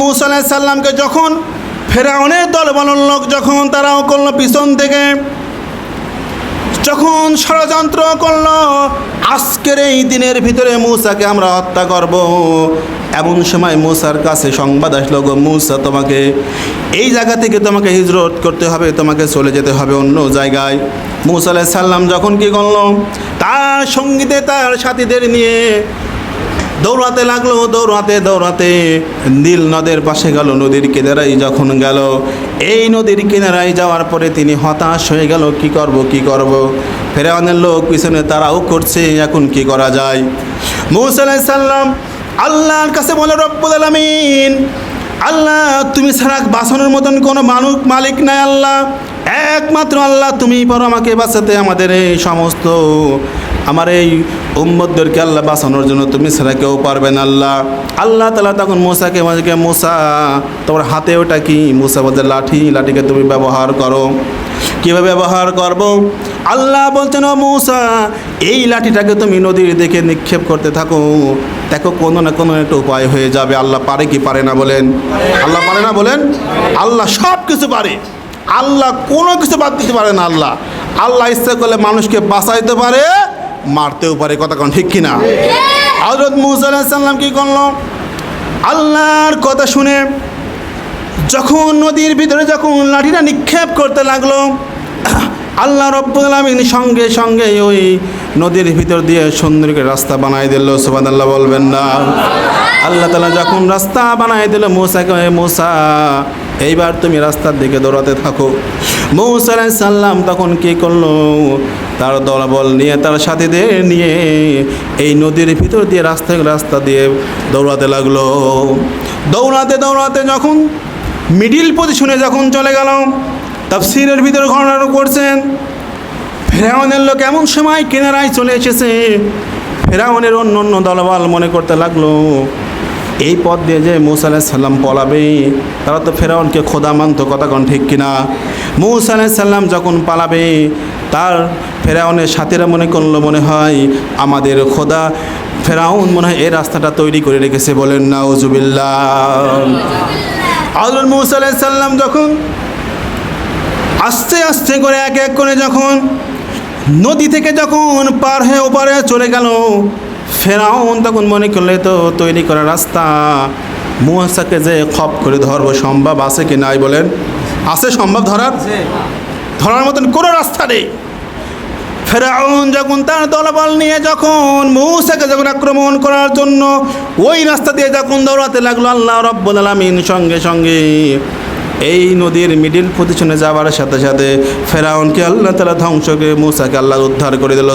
মুসা আলাইসাল্লামকে যখন ফেরাউনের দল বলন লোক যখন তারাও করল পিছন থেকে, যখন ষড়যন্ত্র করল, আজকের এই দিনের ভিতরে মূসাকে আমরা হত্যা করব। এমন সময় মূসার কাছে সংবাদ আসলো, গো মূসা, তোমাকে এই জায়গা থেকে তোমাকে হিজরত করতে হবে, তোমাকে চলে যেতে হবে অন্য জায়গায়। মূসা আলাইহিস সাল্লাম যখন কি করল, তার সঙ্গীতে তার সাথীদের নিয়ে দৌড়াতে লাগল, দৌড়াতে দৌড়াতে নীল নদের পাশে গেল, নদীর কিনারায় যখন গেল। এই নদীর কিনারায় যাওয়ার পরে তিনি হতাশ হয়ে গেল, কি করব কি করব? ফেরাউনের লোক পিছনে তারাও করছে, এখন কি করা যায়? মৌসা সাল্লাম আল্লাহর কাছে বলে, রব্বুল আলামিন, আল্লাহ, তুমি ছাড়া বাঁচানোর মতন কোনো মানুষ, মালিক নাই আল্লাহ। একমাত্র আল্লাহ, তুমি পারো আমাকে বাঁচাতে আমাদের এই সমস্ত, আমার এই উম্মদদেরকে আল্লাহ বাঁচানোর জন্য তুমি ছাড়া কেউ পারবে না, আল্লাহ। আল্লাহ তালা তখন মোসাকে মাঝে মোসা, তোমার হাতে ওটা কি? মোসা বলতে লাঠি। লাঠিকে তুমি ব্যবহার করো। কীভাবে ব্যবহার করব? আল্লাহ বলছেন, ও মৌসা, এই লাঠিটাকে তুমি নদীর দিকে নিক্ষেপ করতে থাকো। দেখো, কোনো না কোনো একটা উপায় হয়ে যাবে। আল্লাহ পারে কি পারে না বলেন? আল্লাহ পারে না বলেন? আল্লাহ সব কিছু পারে। আল্লাহ কোনো কিছু বাদ দিতে পারে না, আল্লাহ। আল্লাহ ইচ্ছা করলে মানুষকে বাঁচাইতে পারে। মারতেও পারে, কথা কোন, ঠিক কিনা? হজরত মুসা সাল্লাম কি করল? আল্লাহর কথা শুনে যখন নদীর ভিতরে যখন লাঠিটা নিক্ষেপ করতে লাগল, আল্লাহ রব্বুল সঙ্গে সঙ্গে ওই নদীর ভিতর দিয়ে সুন্দর করে রাস্তা বানাই দিল সুবাদ আল্লাহ বলবেন না। আল্লাহ তালা যখন রাস্তা বানাই দিল মৌসাকে "এ মৌসা, এইবার তুমি রাস্তার দিকে দৌড়াতে থাকো। মৌসা সাল্লাম তখন কি করল? তার দলবল নিয়ে, তার সাথীদের নিয়ে এই নদীর ভিতর দিয়ে রাস্তা রাস্তা দিয়ে দৌড়াতে লাগল। দৌড়াতে দৌড়াতে যখন মিডিল পজিশনে যখন চলে গেল তাফসিরের ভিতরে ঘটনা করছেন ফেরাউনের লোক এমন সময় কেনারায় চলে এসেছে। ফেরাউনের অন্য অন্য দলবল মনে করতে লাগল, এই পথ দিয়ে যে মৌসা সাল্লাম পলাবে, তারা তো ফেরাউনকে খোদা মানত, কথা কন ঠিক কিনা? মৌসা সাল্লাম যখন পালাবে তার ফেরাউনের সাথীরা মনে করল, মনে হয় আমাদের খোদা ফেরাউন মনে হয় এই রাস্তাটা তৈরি করে রেখেছে বলেন না ওজুবিল্লা আল্লাহ মৌসা সাল্লাম যখন আস্তে আস্তে করে এক এক করে যখন নদী থেকে যখন পার হয়ে ওপারে চলে গেল, ফেরাউন তখন মনে করলে তো তৈরি করা রাস্তা। মুহাসাকে যে খপ করে ধরবো, সম্ভব আছে কি নাই বলেন? আছে সম্ভব ধরার? ধরার মতন কোনো রাস্তা নেই। ফেরাউন যখন তার দলবল নিয়ে যখন মৌসাকে যখন আক্রমণ করার জন্য ওই রাস্তা দিয়ে যখন দৌড়াতে লাগল, আল্লাহ রব্বুল আলমিন সঙ্গে সঙ্গে এই নদীর মিডিল পজিশনে যাওয়ার সাথে সাথে ফেরাউনকে আল্লাহ তালা ধ্বংসকে মৌসাকে আল্লাহ উদ্ধার করে দিল।